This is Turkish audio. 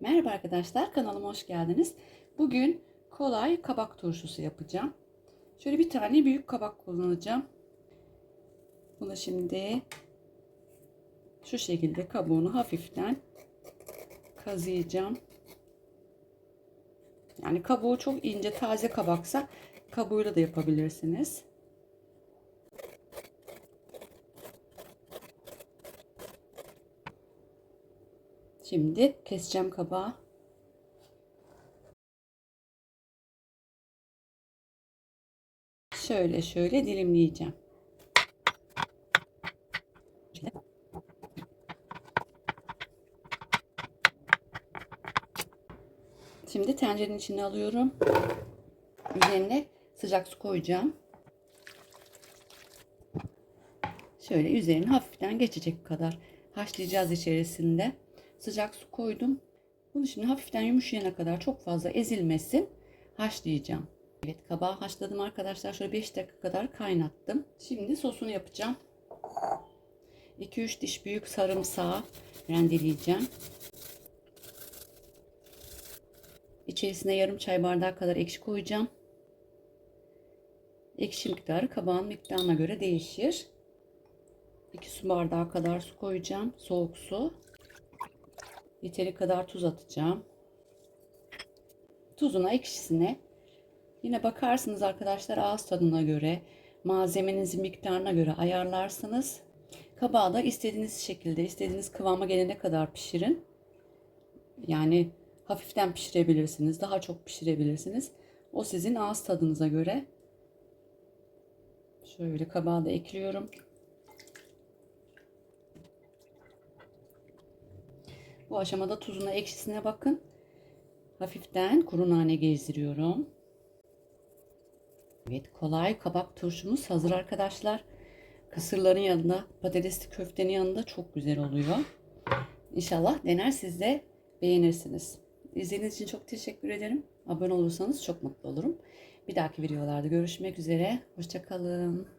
Merhaba arkadaşlar, kanalıma hoş geldiniz. Bugün kolay kabak turşusu yapacağım. Şöyle bir tane büyük kabak kullanacağım. Bunu şimdi şu şekilde kabuğunu hafiften kazıyacağım. Yani kabuğu çok ince taze kabaksa kabuğuyla da yapabilirsiniz. Şimdi keseceğim kabağı. Şöyle şöyle dilimleyeceğim. Şimdi tencerenin içine alıyorum. Üzerine sıcak su koyacağım. Şöyle üzerine hafiften geçecek kadar haşlayacağız içerisinde. Sıcak su koydum. Bunu şimdi hafiften yumuşayana kadar çok fazla ezilmesin. Haşlayacağım. Evet kabağı haşladım arkadaşlar. Şöyle 5 dakika kadar kaynattım. Şimdi sosunu yapacağım. 2-3 diş büyük sarımsağı rendeleyeceğim. İçerisine yarım çay bardağı kadar ekşi koyacağım. Ekşi miktarı kabağın miktarına göre değişir. 2 su bardağı kadar su koyacağım. Soğuk su. Yeteri kadar tuz atacağım. Tuzuna, ekşisine yine bakarsınız arkadaşlar ağız tadına göre, malzemenizin miktarına göre ayarlarsınız. Kabağı da istediğiniz şekilde, istediğiniz kıvama gelene kadar pişirin. Yani hafiften pişirebilirsiniz, daha çok pişirebilirsiniz. O sizin ağız tadınıza göre. Şöyle kabağı da ekliyorum. Bu aşamada tuzuna ekşisine bakın. Hafiften kuru nane gezdiriyorum. Evet kolay kabak turşumuz hazır arkadaşlar. Kısırların yanında patatesli köftenin yanında çok güzel oluyor. İnşallah dener siz de beğenirsiniz. İzlediğiniz için çok teşekkür ederim. Abone olursanız çok mutlu olurum. Bir dahaki videolarda görüşmek üzere. Hoşçakalın.